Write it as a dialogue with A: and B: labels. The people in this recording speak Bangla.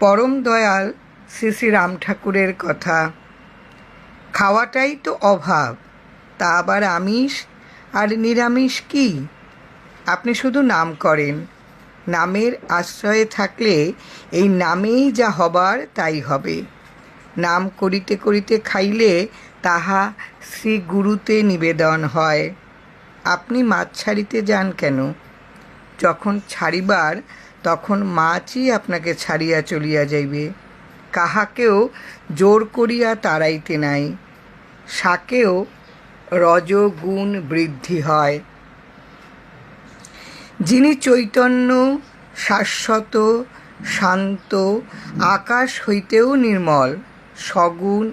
A: পরম দয়াল শ্রী শ্রী রাম ঠাকুরের কথা। খাওয়াটাই তো অভাব, তা আবার আমিষ? আর নিরামিষ কি? আপনি শুধু নাম করেন। নামের আশ্রয়ে থাকলে এই নামেই যা হবার তাই হবে। নাম করিতে করিতে খাইলে তাহা শ্রী গুরুতে নিবেদন হয়। আপনি মাছ ছাড়িতে যান কেন? যখন ছাড়িবার তখন মাছই আপনাকে ছাড়িয়া চলিয়া যাইবে। কাহাকেও জোর করিয়া তাড়াইতে নাই। শাকেও রজগুণ বৃদ্ধি হয়। যিনি চৈতন্য, শাশ্বত, শান্ত, আকাশ হইতেও নির্মল, সগুণ